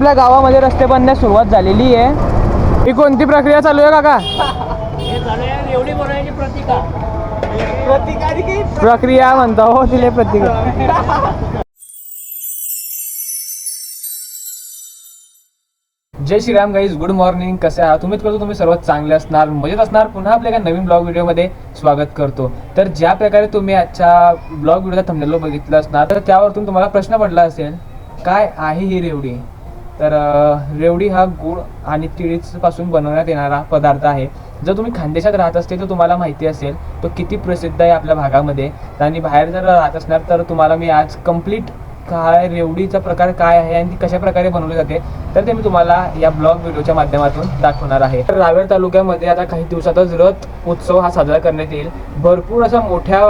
आपल्या गावामध्ये रस्ते बनण्यास सुरुवात झालेली आहे. ही कोणती प्रक्रिया चालू आहे काका? हे प्रतिका. प्रक्रिया म्हणता हो तिले प्रतिक्रिया जय श्रीराम गाईज गुड मॉर्निंग कसे आहात? तुम्ही करतो तुम्ही सर्वात चांगले असणार मजेत असणार. पुन्हा आपल्या एका नवीन ब्लॉग व्हिडिओमध्ये स्वागत करतो. तर ज्या प्रकारे तुम्ही आजच्या ब्लॉग व्हिडिओचा थंबनेलो बघितलं असणार तर त्यावरतून तुम्हाला प्रश्न पडला असेल काय आहे ही रेवडी? तर रेवडी हा गुळ आणि तिळीपासून बनवण्यात येणारा पदार्थ आहे. जर तुम्ही खानदेशात राहत असतील तर तुम्हाला माहिती असेल तो किती प्रसिद्ध आहे आपल्या भागामध्ये. आणि बाहेर जर राहत असणार तर तुम्हाला मी आज कंप्लीट काय रेवडीचा प्रकार काय आहे आणि ती कशा प्रकारे बनवली जाते तर ते मी तुम्हाला या ब्लॉग व्हिडिओच्या माध्यमातून दाखवणार आहे. तर रावेर तालुक्यामध्ये आता काही दिवसातच रथ उत्सव हा साजरा करण्यात येईल. भरपूर असा मोठ्या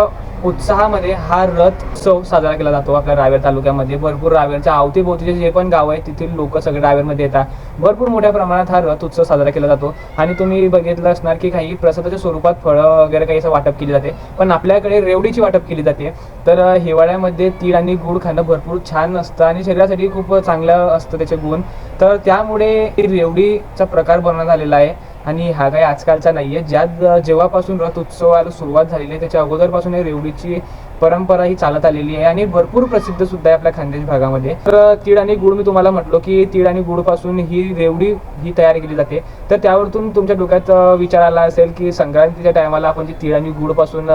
उत्साहामध्ये हा रथ उत्सव साजरा केला जातो आपल्या रावेर तालुक्यामध्ये. भरपूर रावेरच्या अवतीभोवतीचे जे पण गाव आहे तिथील लोक सगळे रावेरमध्ये येतात. भरपूर मोठ्या प्रमाणात हा रथ उत्सव साजरा केला जातो. आणि तुम्ही बघितलं असणार की काही प्रसादाच्या स्वरूपात फळं वगैरे काही असं वाटप केली जाते. पण आपल्याकडे रेवडीची वाटप केली जाते. तर हिवाळ्यामध्ये तीळ आणि गुळ खाणं भरपूर छान असतं आणि शरीरासाठी खूप चांगलं असतं त्याचे गुण. तर त्यामुळे रेवडीचा प्रकार बनवण्यात आलेला आहे. आणि हा काही आजकालचा नाही आहे ज्यात जेव्हापासून रथ उत्सवाला सुरुवात झालेली आहे त्याच्या अगोदरपासून ही रेवडीची परंपरा ही चालत आलेली आहे आणि भरपूर प्रसिद्ध सुद्धा आहे आपल्या खानदेश भागामध्ये. तर तीळ आणि गुळ मी तुम्हाला म्हटलो की तीळ आणि गुळपासून ही रेवडी ही तयार केली जाते. तर त्यावरतून तुमच्या डोक्यात विचार आला असेल की संक्रांतीच्या टायमाला आपण जी तीळ आणि गुळपासून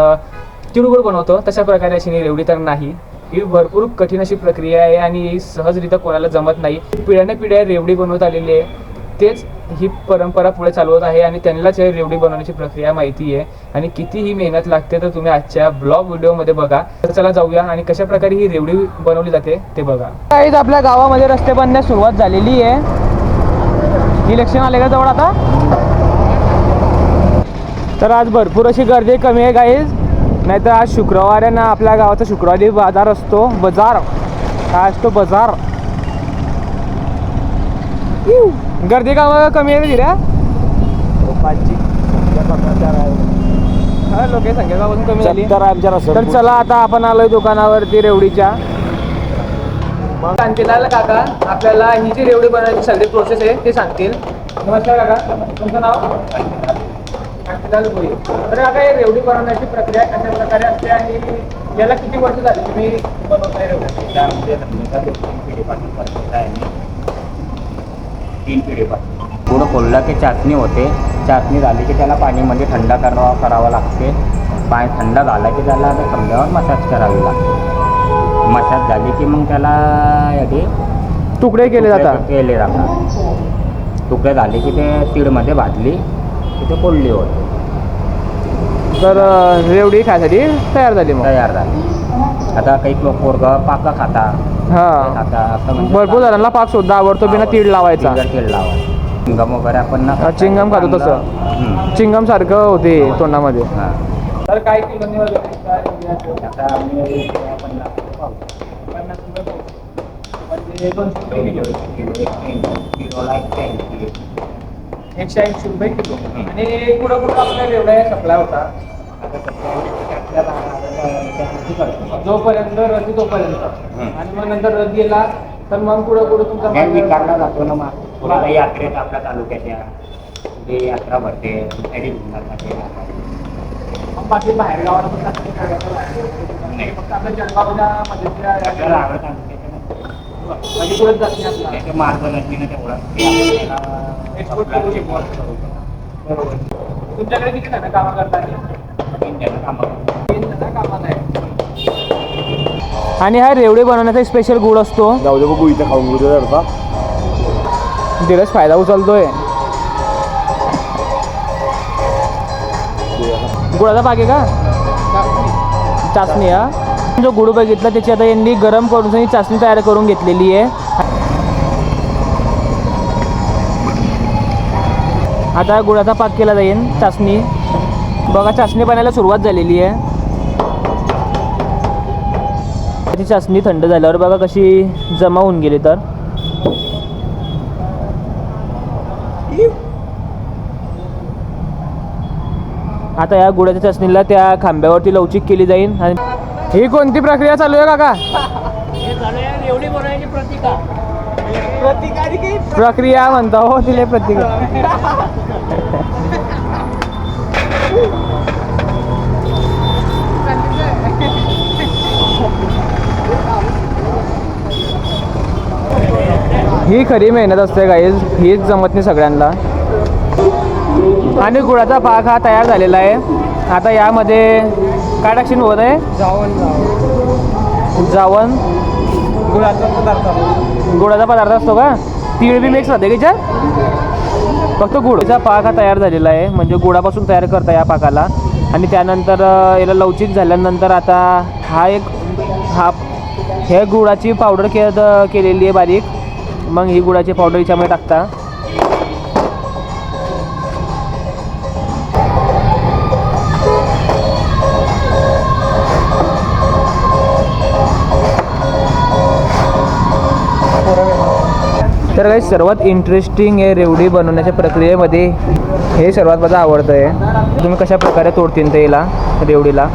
तिळगुळ बनवतो तशा प्रकारे अशी रेवडी तर नाही. ही भरपूर कठीण अशी प्रक्रिया आहे आणि ही सहजरित्या कोणाला जमत नाही. पिढ्याने पिढ्या रेवडी बनवत आलेली आहे. तेच ही परंपरा पुढे चालवत आहे आणि त्यांनाच हे रेवडी बनवण्याची प्रक्रिया माहिती आहे. आणि किती ही मेहनत लागते तर तुम्ही आजच्या ब्लॉग व्हिडिओमध्ये बघा. तर चला जाऊया आणि कशा प्रकारे ही रेवडी बनवली जाते ते बघा. काहीच आपल्या गावामध्ये रस्ते बनण्यास सुरुवात झालेली आहे. इलेक्शन आले का जवळ आता. तर आज भरपूर अशी गर्दी कमी आहे गाईज नाहीतर आज शुक्रवार आहे ना आपल्या गावाचा शुक्रवारी बाजार असतो. बाजार. काय असतो बाजार. गर्दी का कमी आहे हा लोक संख्या कमी झाली. तर चला आता आपण आलोय दुकानावरती रेवडीच्या. शांतीलाल काका आपल्याला ही जी रेवडी बनवायची सगळी प्रोसेस आहे ते सांगतील. नमस्कार काका तुमचं नाव? शांतीलाल भोई तर काका हे रेवडी बनवण्याची प्रक्रिया कशा प्रकारे असते आणि याला किती वर्ष झाली? तुम्ही बनवताय रेवडी? तीन. तीन पिढीपासून गुड खोलला की चाचणी होते. चाचणी झाली की त्याला पाणीमध्ये थंड करावं करावं लागते. पाणी थंड झाला की त्याला त्या खांद्यावर मसाज करावी लागते. मसाज झाली की मग त्याला याचे तुकडे केले जातात. केले जातात. तुकडे झाले की ते तीळमध्ये भाजली की ते कोल्ली होते. तर रेवडी खायसाठी तयार झाली मग तयार झाली आता काही लोक पोरगं पाका खाता हा खाता असं म्हणजे भरपूर जणांना पाक सुद्धा आवडतो बिना तीळ लावायचा तेल लावायचं चिंगम वगैरे आपण ना हा, चिंगम खातो तसं. चिंगम सारखं होते तोंडामध्ये हा. तर काय किलोनी आता एकशे ऐंशी. रुपये किलो. आणि कुठं कुठं आपल्याला एवढा सप्लाय होता? जोपर्यंत रथ तोपर्यंत. आणि मग नंतर रथ गेला तर मग पुढं पुढं तुमचा विकारला जातो ना मग यात्रेत आपल्या तालुक्याच्या जे यात्रा भरते बाकी बाहेर गावाला पण जास्त करायचं नाही. फक्त आपल्या जळगावच्या मध्येच्या तेवढा तुमच्याकडे किती जण कामं करतात आणि हा रेवडे बनवण्याचा स्पेशल गुळ असतो. जाऊ दे बघू इथं खाऊन घेऊ जरसा धीरज फायदा उचलतोय. गुळाचा पाक आहे का? चाचणी हा? जो गुळ बघितला त्याची आता यांनी गरम करून चाचणी तयार करून घेतलेली आहे. आता गुळाचा पाक केला जाईल चाचणी बघा चाचणी बनायला सुरुवात झालेली आहे. ती चाचणी थंड झाल्यावर बघा कशी जमा होऊन गेली तर. आता या गुळाच्या चाचणीला त्या खांब्यावरती लवचिक केली जाईल आणि ही कोणती प्रक्रिया चालू आहे काका? हे एवढी बनवायची प्रतिका. प्रक्रिया म्हणता हो तिले प्रतिक्रिया ही खरी मेहनत असते गाईज हीच जमत नाही सगळ्यांना. आणि गुळाचा पाक हा तयार झालेला आहे. आता यामध्ये काय टाकशील होत आहे? जावण गुळाचा पदार्थ. असतो का? तीळ बी मिक्स राहते का फक्त गुळाचा पाक हा तयार झालेला आहे. म्हणजे गुळापासून तयार करता या पाकाला. आणि त्यानंतर याला लवचिक झाल्यानंतर आता हा एक हा हे गुळाची पावडर के केलेली आहे बारीक. मग ही गुळाची पावडर याच्यामध्ये टाकता. तर काही सर्वात इंटरेस्टिंग आहे रेवडी बनवण्याच्या प्रक्रियेमध्ये हे सर्वात माझं आवडतं आहे तुम्ही कशा प्रकारे तोडतील ते याला रेवडीला?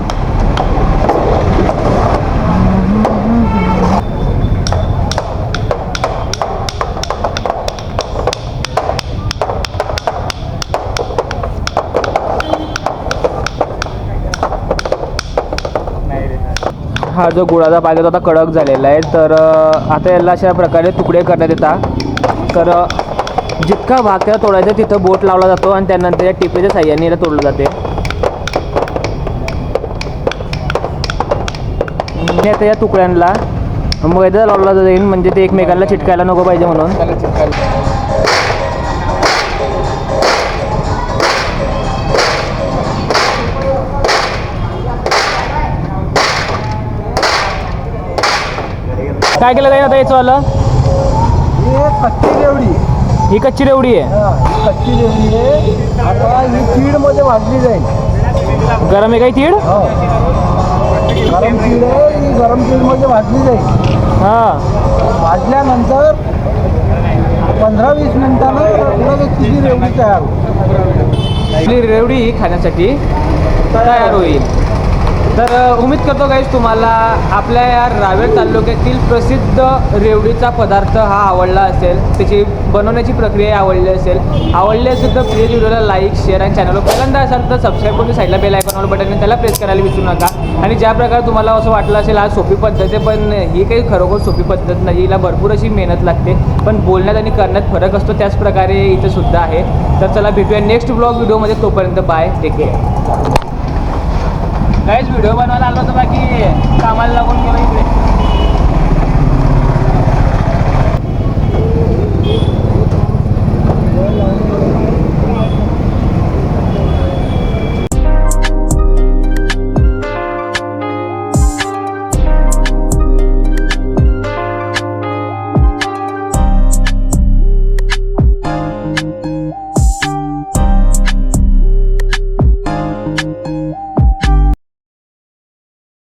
हा जो गुळाचा पाहिजे तो आता कडक झालेला आहे. तर आता याला अशा प्रकारे तुकडे करण्यात येतात. तर जितका त्याला तोडायचा तिथं बोट लावला जातो आणि त्यानंतर या टिपेच्या साह्याने याला तोडलं जाते. आता या तुकड्यांना मैदा लावला जाईल म्हणजे ते एकमेकांना चिटकायला नको पाहिजे म्हणून. काय केलं जाईल आता याचं कच्ची रेवडी ही कच्ची रेवडी आहे? कच्ची रेवडी आहे. आता ही तीडमध्ये भाजली जाईल. गरम आहे काही तीड गरम तीड आहे ही गरम तीडमध्ये भाजली जाईल. हां. भाजल्यानंतर पंधरा वीस मिनिटानं लगेच तिची रेवडी तयार होईल. आपली रेवडी ही खाण्यासाठी तयार होईल. तर उमेद करतो गाईज तुम्हाला आपल्या या रावेर तालुक्यातील प्रसिद्ध रेवडीचा पदार्थ हा आवडला असेल. त्याची बनवण्याची प्रक्रिया आवडली असेल. आवडली असेल तर प्लीज व्हिडिओला लाईक शेअर आणि चॅनलवर पहिल्यांदा असाल तर सबस्क्राईब करून साईडला बेल आयकॉनवर बटन आणि त्याला प्रेस करायला विसरू नका. आणि ज्या प्रकारे तुम्हाला असं वाटलं असेल आज सोपी पद्धत आहे पण ही काही खरोखर सोपी पद्धत नाही. हिला भरपूर अशी मेहनत लागते. पण बोलण्यात आणि करण्यात फरक असतो त्याच प्रकारे इथं सुद्धा आहे. तर चला भेटूया नेक्स्ट ब्लॉग व्हिडिओमध्ये तोपर्यंत बाय टेक केअर काहीच व्हिडिओ बनवायला आलो होतो बाकी कामाला लागून गेलो.